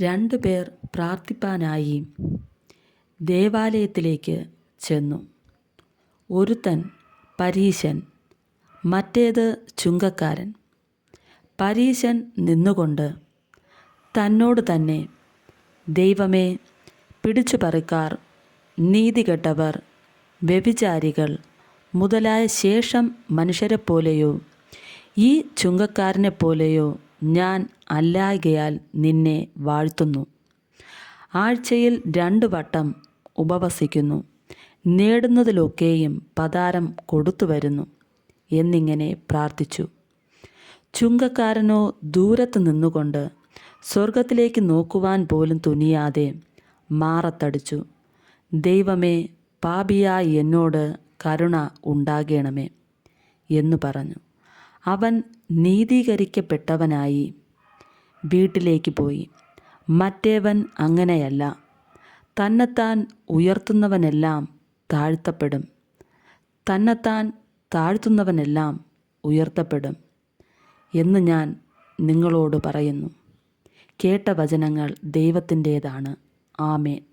രണ്ടു പേർ പ്രാർത്ഥിപ്പാനായി ദേവാലയത്തിലേക്ക് ചെന്നു. ഒരുത്തൻ പരീശൻ മറ്റേത് ചുങ്കക്കാരൻ. പരീശൻ നിന്നുകൊണ്ട് തന്നോട് തന്നെ ദൈവമേ പിടിച്ചു പറിക്കാർ നീതികെട്ടവർ വ്യഭിചാരികൾ മുതലായ ശേഷം മനുഷ്യരെപ്പോലെയോ ഈ ചുങ്കക്കാരനെപ്പോലെയോ ഞാൻ അല്ലായകയാൽ നിന്നെ വാഴ്ത്തുന്നു. ആഴ്ചയിൽ രണ്ടു വട്ടം ഉപവസിക്കുന്നു. നേടുന്നതിലൊക്കെയും പതാരം കൊടുത്തു വരുന്നു എന്നിങ്ങനെ പ്രാർത്ഥിച്ചു. ചുങ്കക്കാരനോ ദൂരത്ത് നിന്നുകൊണ്ട് സ്വർഗത്തിലേക്ക് നോക്കുവാൻ പോലും തുനിയാതെ മാറത്തടിച്ചു. ദൈവമേ പാപിയായി എന്നോട് കരുണ ഉണ്ടാകണമേ എന്നു പറഞ്ഞു. അവൻ നീതീകരിക്കപ്പെട്ടവനായി വീട്ടിലേക്ക് പോയി. മറ്റേവൻ അങ്ങനെയല്ല. തന്നെത്താൻ ഉയർത്തുന്നവനെല്ലാം താഴ്ത്തപ്പെടും. തന്നെത്താൻ താഴ്ത്തുന്നവനെല്ലാം ഉയർത്തപ്പെടും എന്ന് ഞാൻ നിങ്ങളോട് പറയുന്നു. കേട്ട വചനങ്ങൾ ദൈവത്തിന്റേതാണ്. ആമേൻ.